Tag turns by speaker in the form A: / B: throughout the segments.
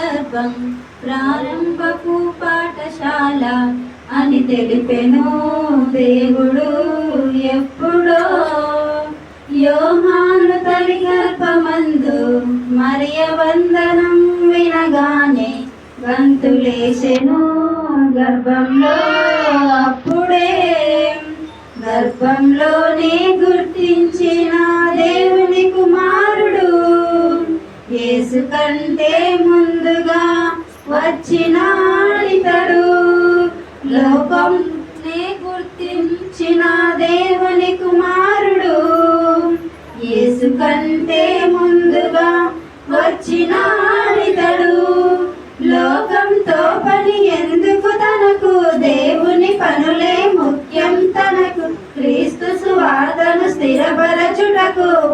A: గర్భం ప్రారంభపు పాఠశాల అని తెలిపెను దేవుడు ఎప్పుడో. యోహాను తల్లి గర్భమందు మరియ వందనం వినగానే గంతులేసెను గర్భంలో. అప్పుడే గర్భంలోనే గుర్తించిన దేవుని కుమారుడు యేసు కంటే ముందుగా వచ్చినాడితడు. లోకం నే గుర్తించిన దేవుని కుమారుడు. యేసు కంటే ముందుగా వచ్చినాడితడు. లోకంతో పని ఎందుకు తనకు? దేవుని పనులే ముఖ్యం తనకు. క్రీస్తు సువార్తను స్థిరపరచుటకు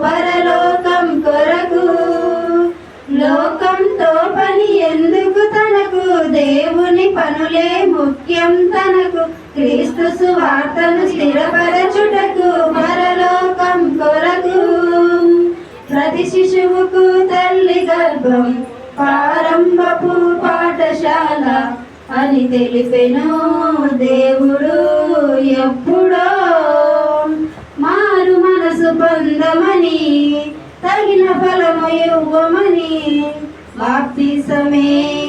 A: పనులే ముఖ్యం తనకు. క్రీస్తు సువార్తను స్థిరపరచుటకు పరలోకం కొరకు. ప్రతి శిశువుకు తల్లి గర్భం. ప్రారంభపు పాఠశాల అని తెలిపెను దేవుడు ఎప్పుడో. మారు మనసు పొందమని తగిన ఫలము ఇవ్వమని బాప్తిసమే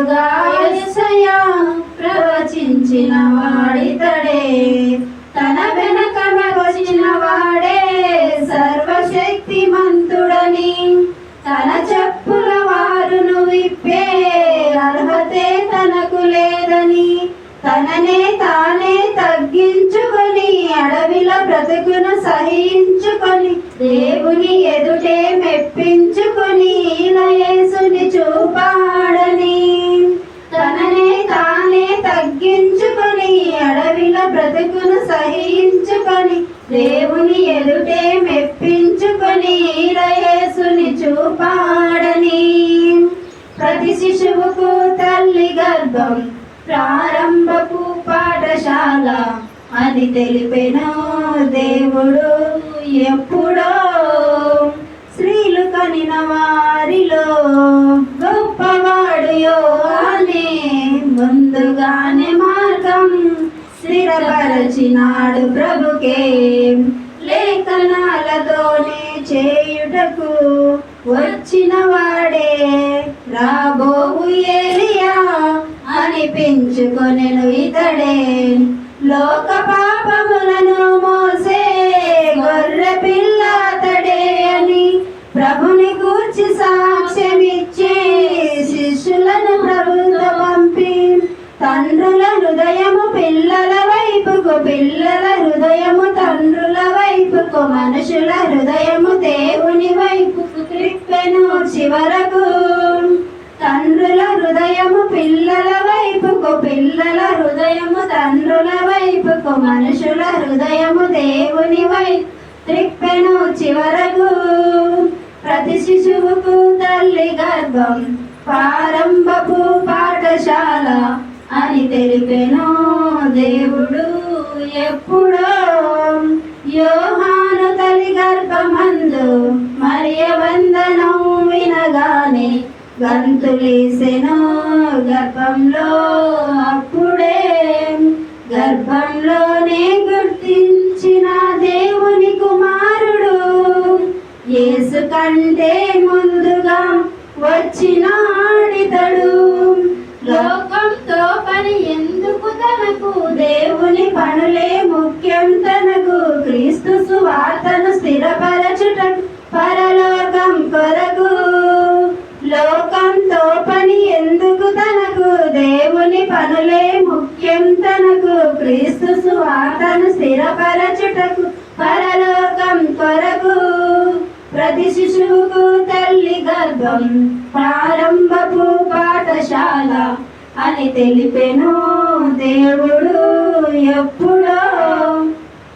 A: ముందుగా యెషయా ప్రవచించిన వాడితడే. తన వెనక వచ్చిన వాడే సర్వశక్తిమంతుడని. తన చెప్పుల వారును విప్పే అర్హతే తనకు లేదని. తననే తానే తగ్గించుకొని అడవిలో బ్రతుకును సహించుకొని దేవుని చూపాడని ప్రతి శిశువుకు తల్లి గర్భం ప్రారంభపు పాఠశాల. అని తెలిపెను దేవుడు ఎప్పుడో స్త్రీలు కనిన వారిలో గొప్పవాడు అని ముందుగానే మార్గం స్థిరపరచినాడు ప్రభుకే. లేఖనాలతోనే చేయు వచ్చిన వాడే రాబోవు ఏలియా అనిపించుకొనెను ఇతడే. లోకపా మనుషుల హృదయము దేవుని వైపు త్రిప్పెను చివరకు. తండ్రుల హృదయము పిల్లల వైపుకు పిల్లల హృదయము తండ్రుల వైపుకు మనుషుల హృదయము దేవుని వైపు త్రిప్పెను చివరకు. ప్రతి శిశువుకు తల్లి గర్భం ప్రారంభపు పాఠశాల అని తెలిపెను దేవు వినగానే గంతులేసెను గర్భంలో అప్పుడే గర్భంలోనే గుర్తించిన దేవుని కుమారుడు యేసు కంటే ముందుగా వచ్చినాడితడు లోకంతో పని ఎందుకు తనకు? దేవుని పనులే ముఖ్యం తనకు. క్రీస్తు సువార్తను స్థిరపరచుటకు క్రీస్తు సువార్తను స్థిరపరచుటకు పరలోకం కొరకు ప్రతి శిశువుకు తల్లి గర్భం ప్రారంభపు పాఠశాల అని తెలిపెను దేవుడు ఎప్పుడో.